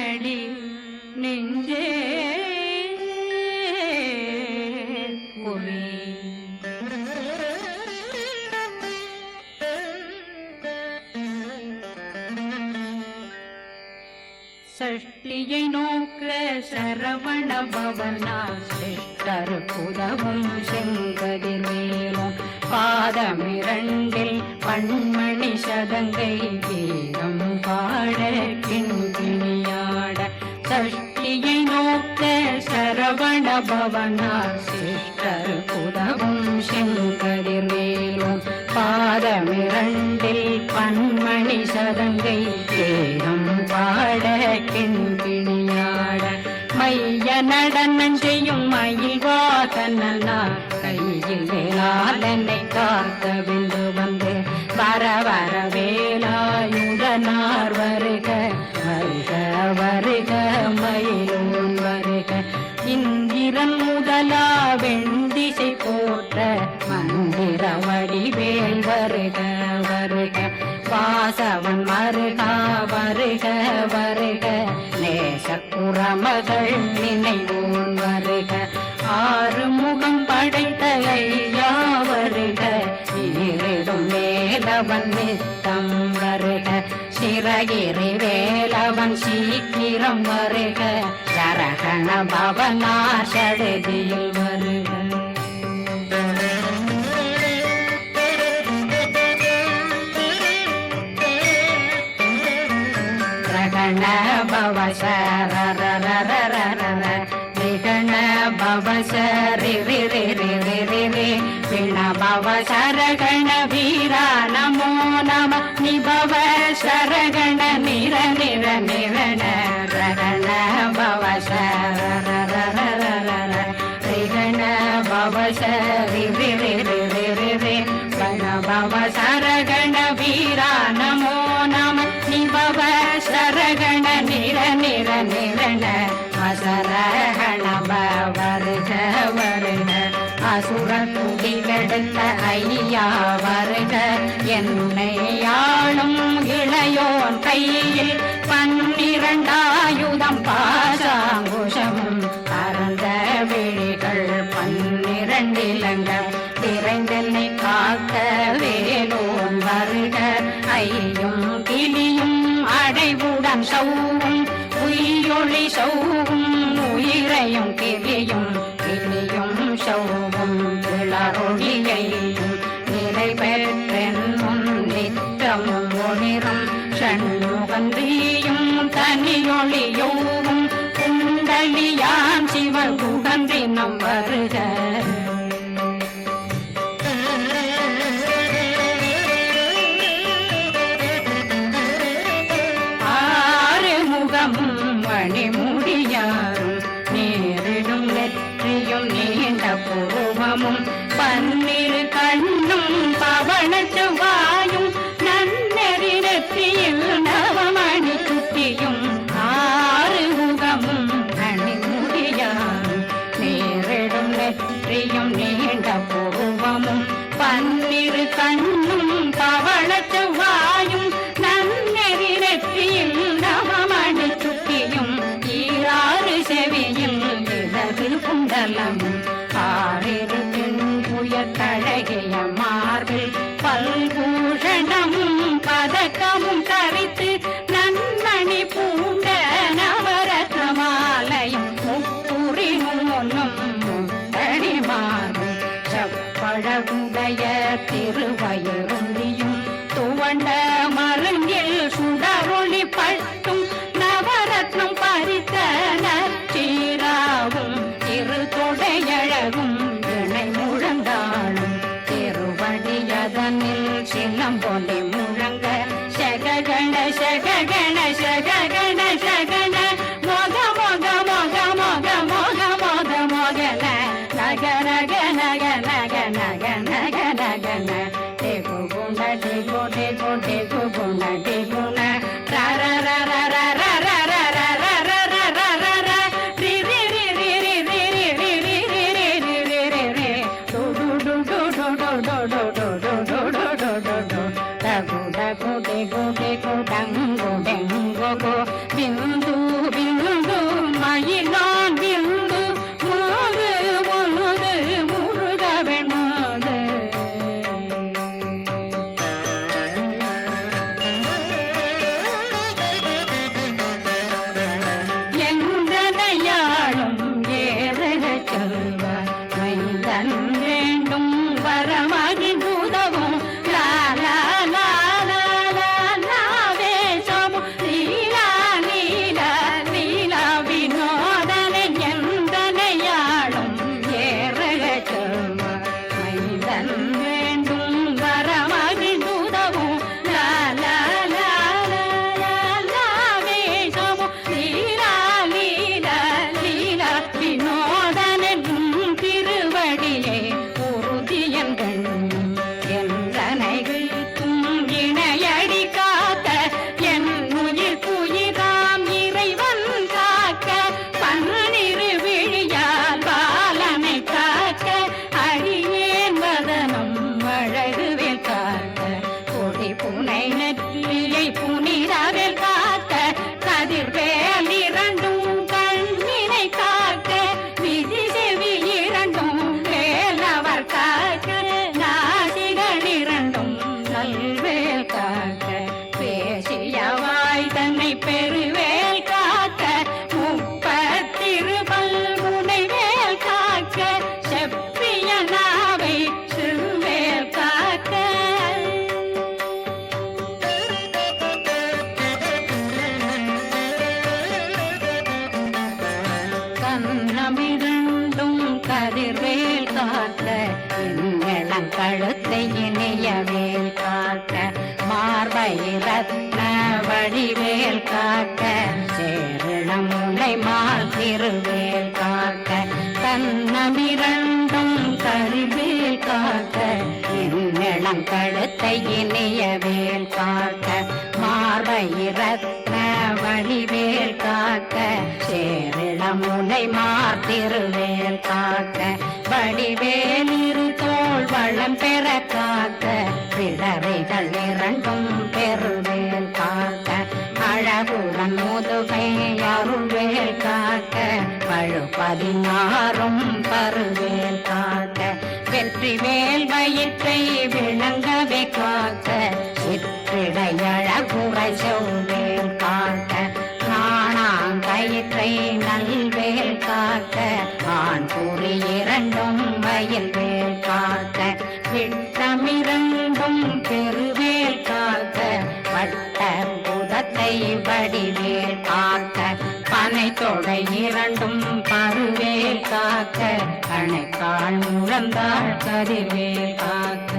குமரனடி நெஞ்சே குவி சஷ்டியை நோக்க சரவண பவனா சிஷ்டர் புதவும் செங்கதிர்வேலும் பாதமிரண்டில் பண்மணி சதங்கை கீதம் பாட கிண்கிணியாட பவனா சிஷ்டர் புதவும் செங்கதிர்வேலும் பாதமிரண்டில் பன்மணி சதங்கை கேரம் பாட கிண்கிணியாட மைய நடனம் செய்யும் மயில் வாசனா கையில் வேளாளனை காத்த விந்து வந்து வர வர வேலாயுதனார் வருக வருக. வாசவன் மருகா வருக வருக. நேசக்குற மகள் நினைவோன் வருக. ஆறு முகம் படைத்த ஐயா வருக இருடும் மேலவன் நித்தம் வருக. சிறகிரி வேலவன் சீக்கிரம் வருக. சரகண பவனார் சடுதியில் வருக. பவ சரரரரரரர நிகண சரகண வீரா நமோ நம நிபவ சரகண நிர கையில் பன்னிரண்டாயுதம் பாசாங்குஷம். பரந்த விழிகள் பன்னிரண்டிலங்க விரைந்தென்னை காக்க வேலோன் வருக ஐயும் கிளியும் அடைவுடன் சௌவும். உயிரொளி சௌவும் உயிரையும் கிளியும் குண்டலியாம் சிவ குகந்தினம் வருக. தோழ உடைய திருவயருந்தியும் துவண்ட மருங்கில் சுடரொளி பட்டும் நவரத்னம் பறித்த நச்சீராவும் திரு தொடையழகும் இணை முழந்தாளும். திருவடியதனில் சிலம்பொலி முழங்க சககண சககண சககண சகண மோக மோக மோக மோக மோக மோக மோகல நகரக கழுத்தை இணையவேல் காட்ட மார்பை ரத்ன வடிவேல் காட்ட சேரணமுனை மால் திருவேல் காட்ட தன்னமிரண்டும் கருவேல் காட்ட என்னிடம் கழுத்தை இணையவேல் காட்ட மார்பை ரத்ன வழிவேல் காக்க சேரிடமுனை மாத்திருவேல் காக்க வடிவேலிரு வளம் பெற காக்க பிடரைகள் இரண்டும் பெருவேல் காக்க அழகுடன் முதுகை அருள்வேல் காக்க பழு பதினாறும் பருவேல் காக்க வெற்றி வேல் வயிற்றை விளங்கவே காக்க சிற்றிடையழ பனை இரண்டும் பருவேல் காக்க கணைக்கால் முழந்தாள் கதிர்வேல் காக்க.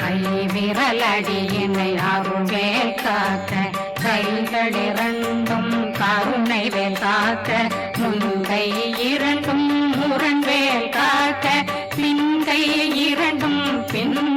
கை விரலடியினை அருள்வேல் காக்க கைகள் இரண்டும் கருணை வேல் காக்க முந்தை இரண்டும்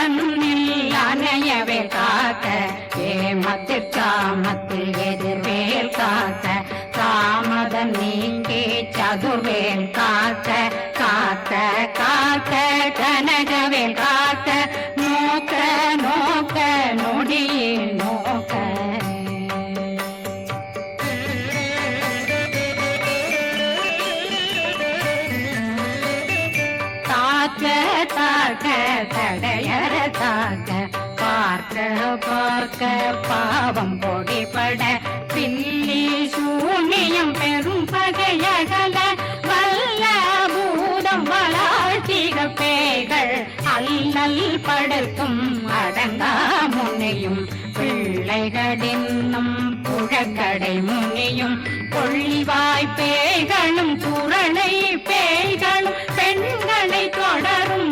அரையிருடன் அணையவே காக்க ஏமத்தில் காமத்தில் எதிர்வேல் காக்க தாமதம் நீங்கே சதுர்வேல் காக்க காக்க காக்க கனகவேல் காக்க நோக்க நோக்க நொடியின் தடையறதாக பார்க்க பார்க்க பாவம் பொடிபட பின்னி சூனியம் பெரும் பகையகல வல்ல பூதம் வளாழ்த்திக பேய்கள் அல்லல் படுக்கும் அடங்கா முனையும் பிள்ளைகளின்னும் புழக்கடை முனியும் கொள்ளிவாய் பேய்களும் குரலை பேய்களும் பெண்களை தொடரும்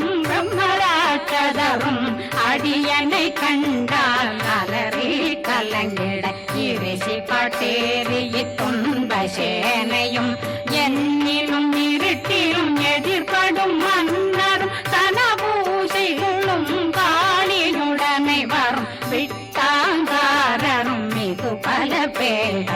பிரம்மராட்சதரும் அடியனை கண்டால் அலறி கலங்கிட இரிசி பட்டேறி துன்ப சேனையும் என்னிலும் இருட்டிலும் எதிர்படும் மன்னரும் தனபூசைகளும் காளியுடனை வரும். விட்டாங்காரரும் மிகு பல பேர்களும்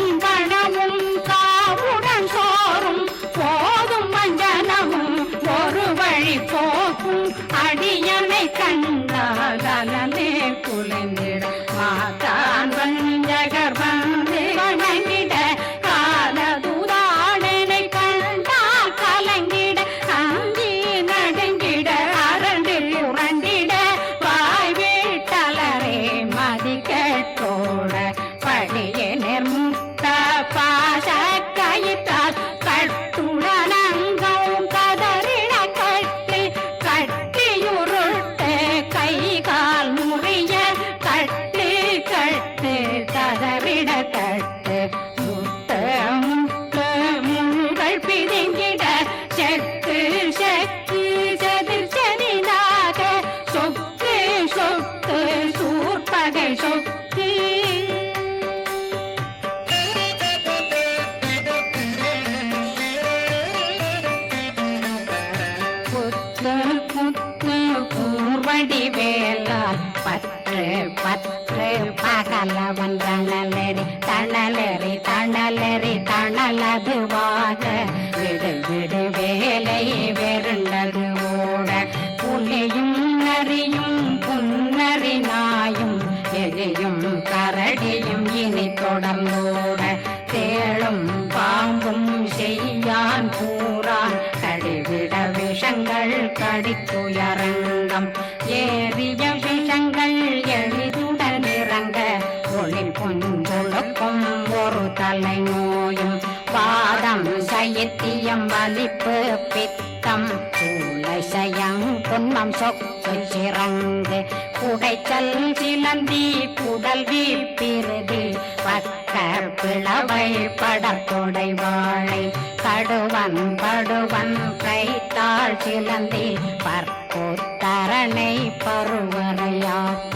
தணலதுவாக விடு விடு வேலை வெருண்டது ஓட. புலியும் நரியும் புன்னரி நாயும் எலியும் கரடியும் இனி தொடர்ந்தோட. தேளும் பாம்பும் செய்யான் கூறான் கடிவிட விஷங்கள் கடித்துயரங்கம். பாதம் வலிப்பு பித்தம் சூளைசயம் புன்மம் சொக்கு சிறங்கு. குடைச்சல் சிலந்தி புடல் வீப்பிருதி பக்க பிளவை படத்தொடை வாழை. கடுவன் படுவன் கைத்தாள் சிலந்தி. பற்போத்தரணை பருவரையாக்கும்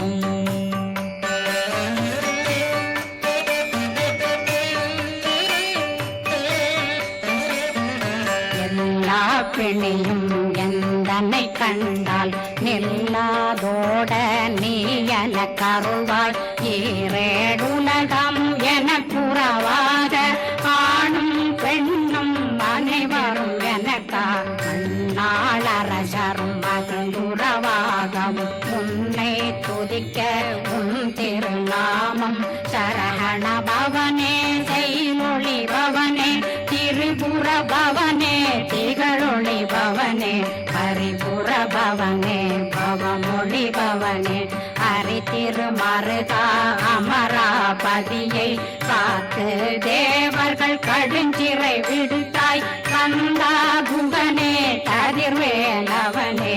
பிணியும் எந்தனை கண்டால் நில்லாதோட நீ என கருவாய் ஈரேடுலகம் என புறவாக ஆணும் பெண்ணும் அனைவரும் எனக்கா மண்ணாளரசரும் மகிழ்ந்துறவாகவும் உன்னை துதிக்க உன் திருநாமம் சரகண பவனே செய்மொழி பவனே திரிபுர பவனே. திகழொளி பவனே ஹரிபுர பவனே பவமொழி பவனே. ஹரி திருமருகா அமராபதியை காத்து தேவர்கள் கடுஞ்சிறை விடுத்தாய். கந்தா குகனே கதிர்வேலவனே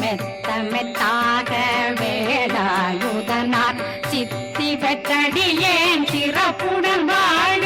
மெத்த மெத்தாக வேடாயுதனார் சித்தி பெற்றடியேன் சிறப்புடன் வாழ